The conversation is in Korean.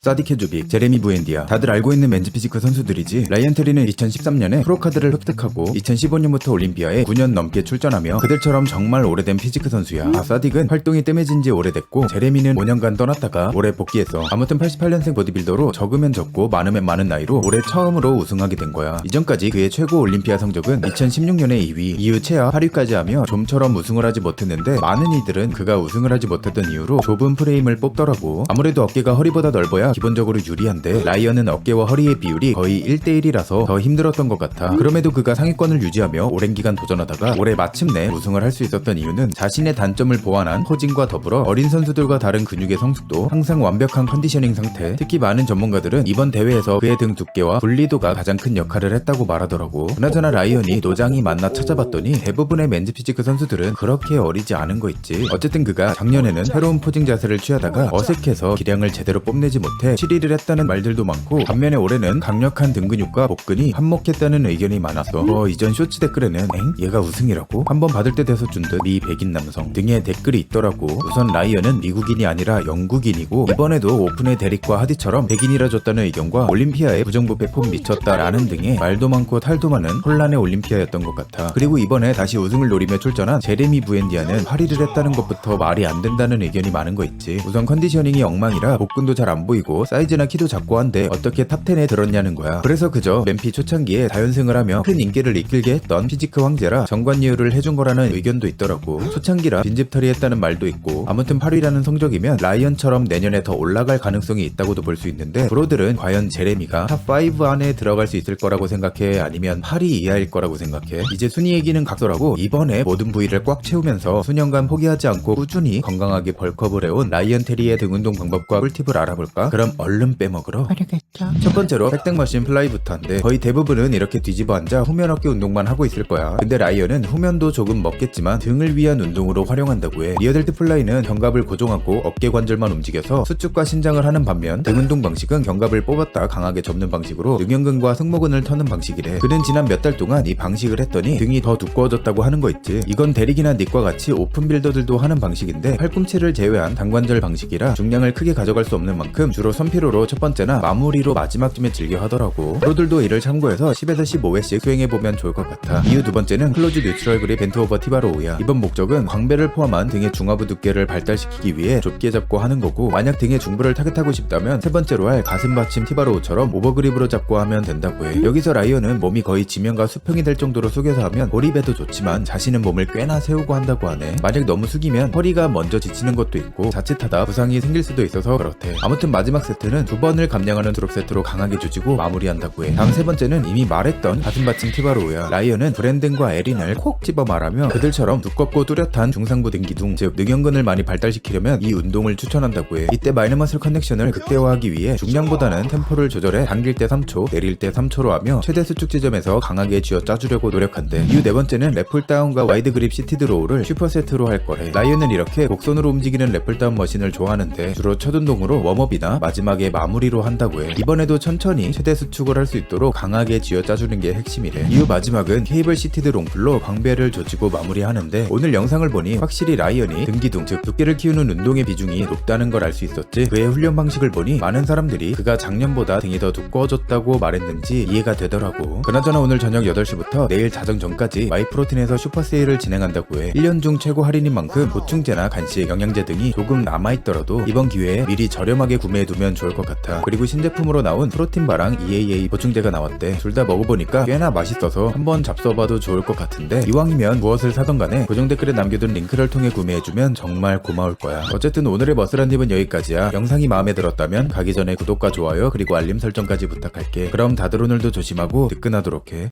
사디 케조빅, 제레미 부엔디아. 다들 알고 있는 맨즈 피지크 선수들이지. 라이언 테리는 2013년에 프로카드를 획득하고 2015년부터 올림피아에 9년 넘게 출전하며 그들처럼 정말 오래된 피지크 선수야. 아 사딕은 활동이 뜸해진 지 오래됐고 제레미는 5년간 떠났다가 올해 복귀해서 아무튼 88년생 보디빌더로 적으면 적고 많으면 많은 나이로 올해 처음으로 우승하게 된 거야. 이전까지 그의 최고 올림피아 성적은 2016년에 2위 이후 최하 8위까지 하며 좀처럼 우승을 하지 못했는데 많은 이들은 그가 우승을 하지 못했던 이유로 좁은 프레임을 뽑더라고. 아무래도 어깨가 허리보다 넓어야 기본적으로 유리한데 라이언은 어깨와 허리의 비율이 거의 1대1이라서 더 힘들었던 것 같아. 그럼에도 그가 상위권을 유지하며 오랜 기간 도전하다가 올해 마침내 우승을 할 수 있었던 이유는 자신의 단점을 보완한 포징과 더불어 어린 선수들과 다른 근육의 성숙도 항상 완벽한 컨디셔닝 상태. 특히 많은 전문가들은 이번 대회에서 그의 등 두께와 분리도가 가장 큰 역할을 했다고 말하더라고. 그나저나 라이언이 노장이 만나 찾아봤더니 대부분의 맨즈 피지크 선수들은 그렇게 어리지 않은 거 있지. 어쨌든 그가 작년에는 새로운 포징 자세를 취하다가 어색해서 기량을 제대로 뽐내지 못해 7위를 했다는 말들도 많고 반면에 올해는 강력한 등 근육과 복근이 한몫했다는 의견이 많았어 어 이전 쇼츠 댓글에는 엥? 얘가 우승이라고? 한번 받을 때 돼서 준 듯 미 백인 남성 등의 댓글이 있더라고 우선 라이언은 미국인이 아니라 영국인이고 이번에도 오픈의 데릭과 하디처럼 백인이라 줬다는 의견과 올림피아에 부정부패 폼 미쳤다라는 등의 말도 많고 탈도 많은 혼란의 올림피아였던 것 같아 그리고 이번에 다시 우승을 노리며 출전한 제레미 부엔디아는 8위를 했다는 것부터 말이 안 된다는 의견이 많은 거 있지 우선 컨디셔닝이 엉망이라 복근도 잘 안 보이고 사이즈나 키도 작고 한데 어떻게 탑10에 들었냐는 거야. 그래서 그저 맨피 초창기에 다연승을 하며 큰 인기를 이끌게 했던 피지크 황제라 정관이유를 해준 거라는 의견도 있더라고. 초창기라 빈집털이 했다는 말도 있고 아무튼 8위라는 성적이면 라이언처럼 내년에 더 올라갈 가능성이 있다고도 볼 수 있는데 브로들은 과연 제레미가 탑5 안에 들어갈 수 있을 거라고 생각해? 아니면 8위 이하일 거라고 생각해? 이제 순위 얘기는 각설하고 이번에 모든 부위를 꽉 채우면서 수년간 포기하지 않고 꾸준히 건강하게 벌크업을 해온 라이언 테리의 등 운동 방법과 꿀팁을 알아볼까? 그럼 얼른 빼먹으러 알겠죠. 첫 번째로 백등머신 플라이부터인데 거의 대부분은 이렇게 뒤집어 앉아 후면 어깨 운동만 하고 있을 거야. 근데 라이언은 후면도 조금 먹겠지만 등을 위한 운동으로 활용한다고 해. 리어델트 플라이는 견갑을 고정하고 어깨 관절만 움직여서 수축과 신장을 하는 반면 등 운동 방식은 견갑을 뽑았다 강하게 접는 방식으로 능형근과 승모근을 터는 방식이래. 그는 지난 몇 달 동안 이 방식을 했더니 등이 더 두꺼워졌다고 하는 거 있지. 이건 대릭이나 닉과 같이 오픈 빌더들도 하는 방식인데 팔꿈치를 제외한 단관절 방식이라 중량을 크게 가져갈 수 없는 만큼 주로 선피로로 첫 번째나 마무리로 마지막쯤에 즐겨 하더라고. 프로들도 이를 참고해서 10에서 15회씩 수행해보면 좋을 것 같아. 이후 두 번째는 클로즈 뉴트럴 그립 벤트 오버 티바로우야. 이번 목적은 광배를 포함한 등의 중화부 두께를 발달시키기 위해 좁게 잡고 하는 거고 만약 등의 중부를 타겟하고 싶다면 세 번째로 할 가슴 받침 티바로우처럼 오버그립으로 잡고 하면 된다고 해. 여기서 라이언은 몸이 거의 지면과 수평이 될 정도로 숙여서 하면 고립에도 좋지만 자신은 몸을 꽤나 세우고 한다고 하네. 만약 너무 숙이면 허리가 먼저 지치는 것도 있고 자칫하다 부상이 생길 수도 있어서 그렇대. 아무튼 마지막 세트는 두 번을 감량하는 드롭 세트로 강하게 조지고 마무리한다고 해. 다음 세 번째는 이미 말했던 가슴 받침 티바로우야. 라이언은 브랜든과 에린을 콕 집어 말하며 그들처럼 두껍고 뚜렷한 중상부 등기둥 즉 능형근을 많이 발달시키려면 이 운동을 추천한다고 해. 이때 마이너머슬 커넥션을 극대화하기 위해 중량보다는 템포를 조절해 당길 때 3초, 내릴 때 3초로 하며 최대 수축 지점에서 강하게 쥐어 짜주려고 노력한대. 이후 네 번째는 래플 다운과 와이드 그립 시티 드로우를 슈퍼 세트로 할 거래. 라이언은 이렇게 곡선으로 움직이는 래플 다운 머신을 좋아하는데 주로 첫 운동으로 웜업이나 마지막에 마무리로 한다고 해. 이번에도 천천히 최대 수축을 할 수 있도록 강하게 쥐어 짜주는 게 핵심이래. 이후 마지막은 케이블 시티드 롱플로 광배를 조지고 마무리하는데 오늘 영상을 보니 확실히 라이언이 등기둥 즉 두께를 키우는 운동의 비중이 높다는 걸 알 수 있었지. 그의 훈련 방식을 보니 많은 사람들이 그가 작년보다 등이 더 두꺼워졌다고 말했는지 이해가 되더라고. 그나저나 오늘 저녁 8시부터 내일 자정 전까지 마이프로틴에서 슈퍼 세일을 진행한다고 해. 1년 중 최고 할인인 만큼 보충제나 간식, 영양제 등이 조금 남아있더라도 이번 기회에 미리 저렴하게 구매해두 면 좋을 것 같아. 그리고 신제품으로 나온 프로틴바랑 EAA 보충제가 나왔대. 둘 다 먹어보니까 꽤나 맛있어서 한번 잡숴봐도 좋을 것 같은데 이왕이면 무엇을 사던 간에 고정 댓글에 남겨둔 링크를 통해 구매해주면 정말 고마울 거야. 어쨌든 오늘의 머슬한 팁은 여기까지야. 영상이 마음에 들었다면 가기 전에 구독과 좋아요 그리고 알림 설정까지 부탁할게. 그럼 다들 오늘도 조심하고 뜨끈하도록 해.